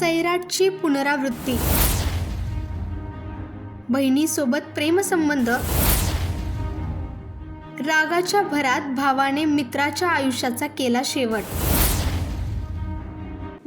सैराटची पुनरावृत्ती. बहिणीसोबत प्रेमसंबंध. रागाच्या भरात भावाने मित्राच्या आयुष्याचा केला शेवट.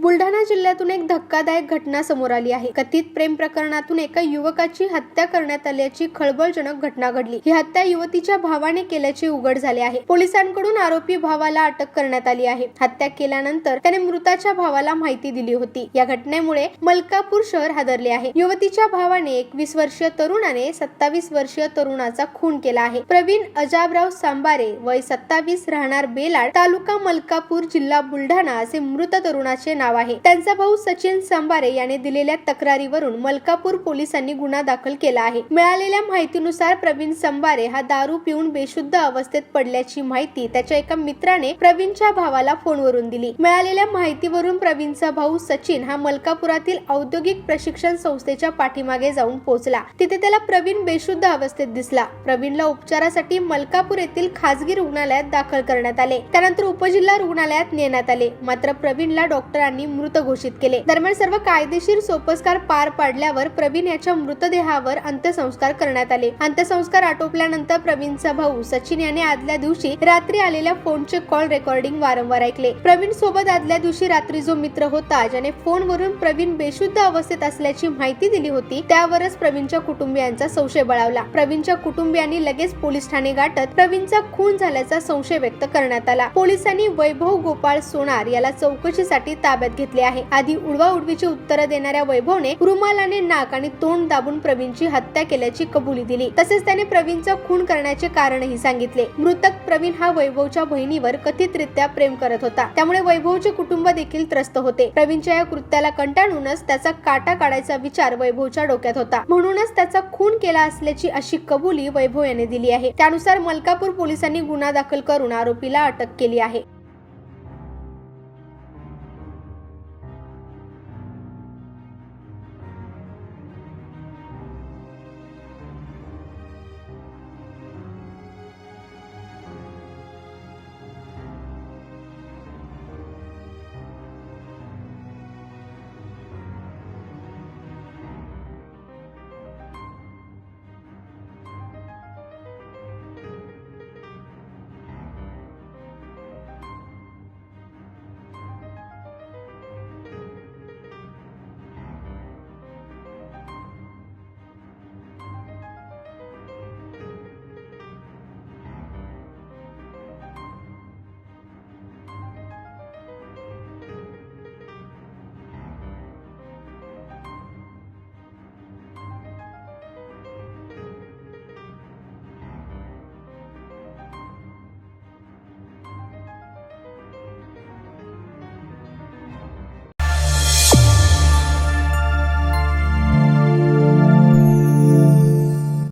बुलढाणा जिल्ह्यातून एक धक्कादायक घटना समोर आली आहे. कथित प्रेम प्रकरणातून एका युवकाची हत्या करण्यात आल्याची खळबळजनक घटना घडली. ही हत्या युवतीच्या भावाने केल्याचे उघड झाले आहे. पोलिसांकडून आरोपी भावाला अटक करण्यात आली आहे. हत्या केल्यानंतर त्याने मृताच्या भावाला माहिती दिली होती. या घटनेमुळे मलकापूर शहर हादरले आहे. युवतीच्या भावाने एकवीस वर्षीय तरुणाने सत्तावीस वर्षीय तरुणाचा खून केला आहे. प्रवीण अजाबराव सांबारे वय सत्तावीस राहणार बेलाड तालुका मलकापूर जिल्हा बुलढाणा असे मृत तरुणाचे नाव आहे. त्यांचा भाऊ सचिन सांबारे याने दिलेल्या तक्रारीवरून मलकापूर पोलिसांनी गुन्हा दाखल केला आहे. मिळालेल्या माहितीनुसार प्रवीण संबारे हा दारू पिऊन बेशुद्ध अवस्थेत पडल्याची माहिती त्याच्या एका मित्राने प्रवीणच्या भावाला फोनवरून दिली. मिळालेल्या माहितीवरून प्रवीणचा भाऊ सचिन हा मलकापुरातील औद्योगिक प्रशिक्षण संस्थेच्या पाठीमागे जाऊन पोहोचला. तिथे त्याला प्रवीण बेशुद्ध अवस्थेत दिसला. प्रवीणला उपचारासाठी मलकापूर येथील खासगी रुग्णालयात दाखल करण्यात आले. त्यानंतर उपजिल्हा रुग्णालयात नेण्यात आले. मात्र प्रवीणला डॉक्टरांनी मृत घोषित केले. दरम्यान सर्व कायदेशीर सोपस्कार पार पाडल्यावर प्रवीण याच्या मृतदेहावर अंत्यसंस्कार करण्यात आले. अंत्यसंस्कार आटोपल्यानंतर प्रवीणचा भाऊ सचिन याने आदल्या दिवशी रात्री आलेल्या फोनचे कॉल रेकॉर्डिंग वारंवार ऐकले. प्रवीण सोबत आदल्या दिवशी रात्री जो मित्र होता ज्याने फोनवरून प्रवीण बेशुद्ध अवस्थेत असल्याची माहिती दिली होती त्यावरच प्रवीणच्या कुटुंबियांचा संशय बळावला. प्रवीणच्या कुटुंबियांनी लगेच पोलीस ठाणे गाठत प्रवीणचा खून झाल्याचा संशय व्यक्त करण्यात आला. पोलिसांनी वैभव गोपाळ सोनार याला चौकशीसाठी ताब्यात घेतले आहे. आधी उडवा उडवीची उत्तरं देणाऱ्या वैभवने रुमालाने नाक आणि तोंड दाबून प्रवीणची हत्या केल्याची कबुली दिली. तसेच त्याने प्रवीणचा खून करण्याचे कारणही सांगितले. मृतक प्रवीण हा वैभवच्या बहिणीवर कथितरित्या प्रेम करत होता. त्यामुळे वैभवचे कुटुंब देखील त्रस्त होते. प्रवीणच्या या कृत्याला कंटाळूनच त्याचा काटा काढायचा विचार वैभवच्या डोक्यात होता. म्हणूनच त्याचा खून केला असल्याची अशी कबुली वैभव याने दिली आहे. त्यानुसार मलकापूर पोलिसांनी गुन्हा दाखल करून आरोपीला अटक केली आहे.